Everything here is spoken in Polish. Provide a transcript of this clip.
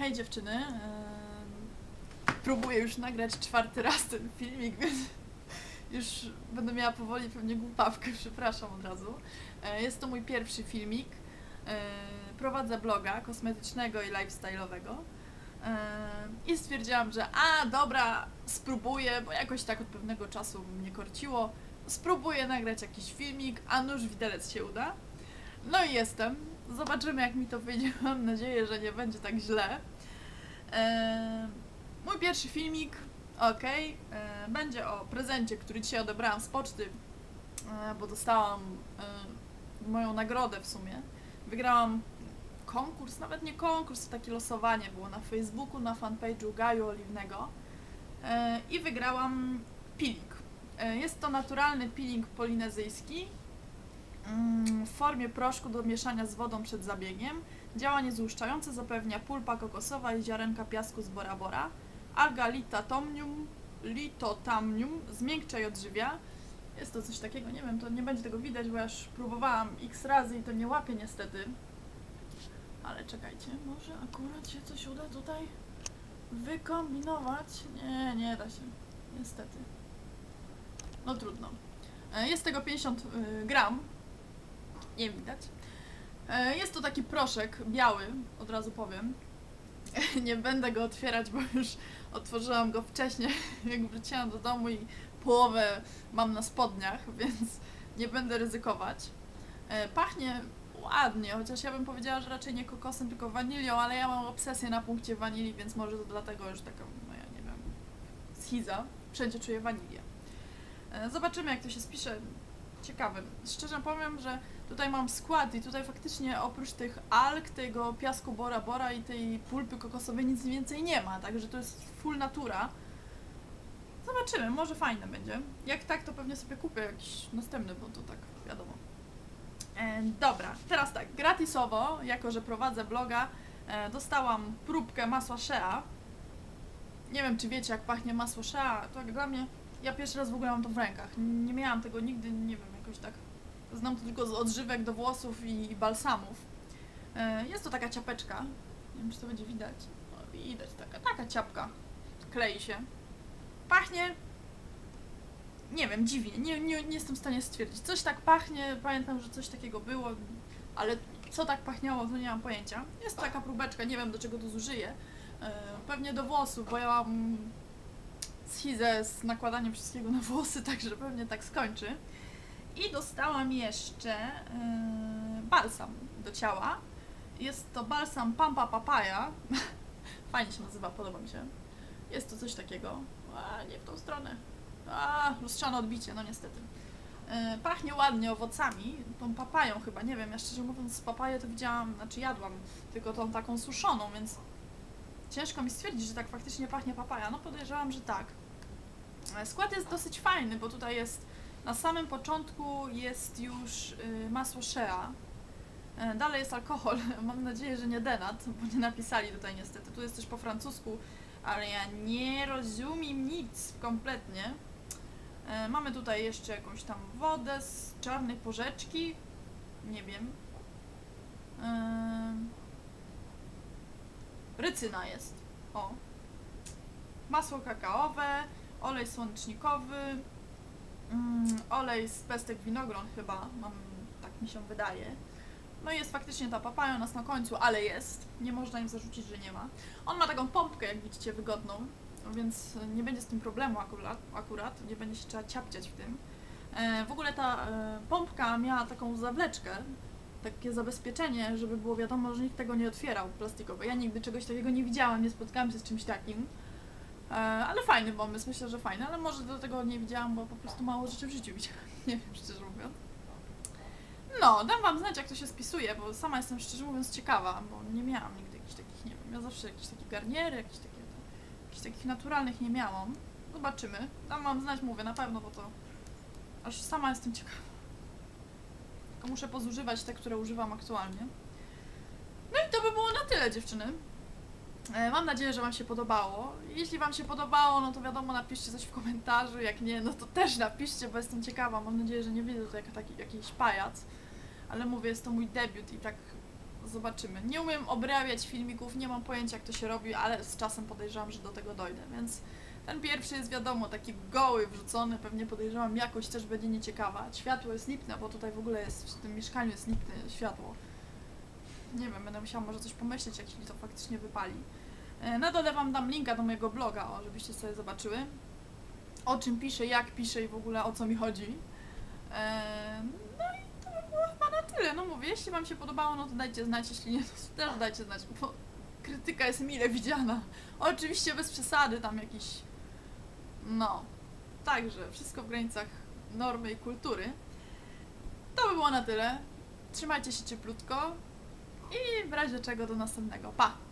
Hej dziewczyny. Próbuję już nagrać czwarty raz ten filmik, więc już będę miała powoli pewnie głupawkę, przepraszam od razu. E, Jest to mój pierwszy filmik. E, Prowadzę bloga kosmetycznego i lifestyle'owego. E, I stwierdziłam, że a dobra, spróbuję, bo jakoś tak od pewnego czasu mnie korciło. Spróbuję nagrać jakiś filmik, a nuż widelec się uda. No i jestem. Zobaczymy jak mi to wyjdzie. Mam nadzieję, że nie będzie tak źle. E, mój pierwszy filmik, ok, e, będzie o prezencie, który dzisiaj odebrałam z poczty, e, bo dostałam moją nagrodę w sumie. Wygrałam konkurs, nawet nie konkurs, takie losowanie było na Facebooku, na fanpage'u Gaju Oliwnego i wygrałam peeling. Jest to naturalny peeling polinezyjski w formie proszku do mieszania z wodą przed zabiegiem. Działanie złuszczające zapewnia pulpa kokosowa i ziarenka piasku z Bora Bora. Alga litatomnium, litotamnium zmiękcza i odżywia. Jest to coś takiego, nie wiem, to nie będzie tego widać, bo ja już próbowałam x razy i to nie łapie niestety. Ale czekajcie, może akurat się coś uda tutaj wykombinować? Nie, nie da się. Niestety. No trudno. E, Jest tego 50 y, gram. Nie widać. E, Jest to taki proszek biały, od razu powiem. Nie będę go otwierać, bo już otworzyłam go wcześniej, jak wróciłam do domu i połowę mam na spodniach, więc nie będę ryzykować. E, Pachnie ładnie, chociaż ja bym powiedziała, że raczej nie kokosem, tylko wanilią, ale ja mam obsesję na punkcie wanilii, więc może to dlatego już taka, no ja nie wiem, schiza. Wszędzie czuję wanilię. E, Zobaczymy, jak to się spisze. Ciekawe. Szczerze powiem, że tutaj mam skład i tutaj faktycznie oprócz tych alg, tego piasku Bora Bora i tej pulpy kokosowej nic więcej nie ma, także to jest full natura. Zobaczymy, może fajne będzie. Jak tak, to pewnie sobie kupię jakiś następny, bo to tak wiadomo. E, dobra, teraz tak, gratisowo, jako że prowadzę bloga, e, dostałam próbkę masła Shea. Nie wiem, czy wiecie, jak pachnie masło Shea, to jak dla mnie, ja pierwszy raz w ogóle mam to w rękach. Nie miałam tego nigdy, nie wiem, jakoś tak. Znam to tylko z odżywek do włosów i, i balsamów. E, jest to taka ciapeczka. Nie wiem, czy to będzie widać. No, widać, taka, taka ciapka. Klei się. Pachnie nie wiem, dziwnie, nie, nie, nie jestem w stanie stwierdzić. Coś tak pachnie, pamiętam, że coś takiego było, ale co tak pachniało, to nie mam pojęcia. Jest taka próbeczka, nie wiem do czego to zużyję. E, Pewnie do włosów, bo ja mam schizę z nakładaniem wszystkiego na włosy, także pewnie tak skończy. I dostałam jeszcze e, balsam do ciała. Jest to balsam Pampa Papaya. Fajnie się nazywa, podoba mi się. Jest to coś takiego. A, nie w tą stronę. A, lustrzane odbicie, no niestety. E, Pachnie ładnie owocami, tą papają chyba, nie wiem, ja szczerze mówiąc papaję to widziałam, znaczy jadłam, tylko tą taką suszoną, więc ciężko mi stwierdzić, że tak faktycznie pachnie papaja. No podejrzewam, że tak. E, Skład jest dosyć fajny, bo tutaj jest na samym początku jest już y, masło shea. E, Dalej jest alkohol. Mam nadzieję, że nie denat, bo nie napisali tutaj niestety. Tu jest coś po francusku, ale ja nie rozumiem nic kompletnie. E, Mamy tutaj jeszcze jakąś tam wodę z czarnej porzeczki. Nie wiem. Rycyna jest. O. Masło kakaowe, olej słonecznikowy, mm, olej z pestek winogron chyba, mam, tak mi się wydaje. No i jest faktycznie ta papaja nas na końcu, ale jest. Nie można im zarzucić, że nie ma. On ma taką pompkę, jak widzicie, wygodną, więc nie będzie z tym problemu akurat, akurat nie będzie się trzeba ciapciać w tym. E, w ogóle ta e, pompka miała taką zawleczkę, takie zabezpieczenie, żeby było wiadomo, że nikt tego nie otwierał plastikowe. Ja nigdy czegoś takiego nie widziałam, nie spotkałam się z czymś takim. E, ale fajny pomysł, myślę, że fajny, ale może do tego nie widziałam, bo po prostu mało rzeczy w życiu widziałam. Nie wiem, szczerze mówiąc. No, dam wam znać, jak to się spisuje, bo sama jestem szczerze mówiąc ciekawa, bo nie miałam nigdy jakichś takich, nie wiem, ja zawsze jakieś takie garniery, jakieś takie, jakichś takich naturalnych nie miałam. Zobaczymy. Dam wam znać, mówię, na pewno, bo to aż sama jestem ciekawa. Tylko muszę pozużywać te, które używam aktualnie. No i to by było na tyle, dziewczyny. E, Mam nadzieję, że Wam się podobało. Jeśli Wam się podobało, no to wiadomo, napiszcie coś w komentarzu. Jak nie, no to też napiszcie, bo jestem ciekawa. Mam nadzieję, że nie widzę tutaj jak jakiś pajac. Ale mówię, jest to mój debiut i tak zobaczymy. Nie umiem obrabiać filmików, nie mam pojęcia jak to się robi, ale z czasem podejrzewam, że do tego dojdę, więc ten pierwszy jest wiadomo, taki goły, wrzucony, pewnie podejrzewam jakość też będzie nieciekawa. Światło jest lipne, bo tutaj w ogóle jest, w tym mieszkaniu jest lipne światło. Nie wiem, będę musiała może coś pomyśleć, jak się to faktycznie wypali. E, Na dole wam dam linka do mojego bloga, o, żebyście sobie zobaczyły o czym piszę, jak piszę i w ogóle o co mi chodzi. E, No i to by było chyba na tyle. No mówię, jeśli wam się podobało, no to dajcie znać, jeśli nie, to też dajcie znać, bo krytyka jest mile widziana. Oczywiście bez przesady, tam jakiś... No. Także, wszystko w granicach normy i kultury. To by było na tyle. Trzymajcie się cieplutko i w razie czego do następnego. Pa!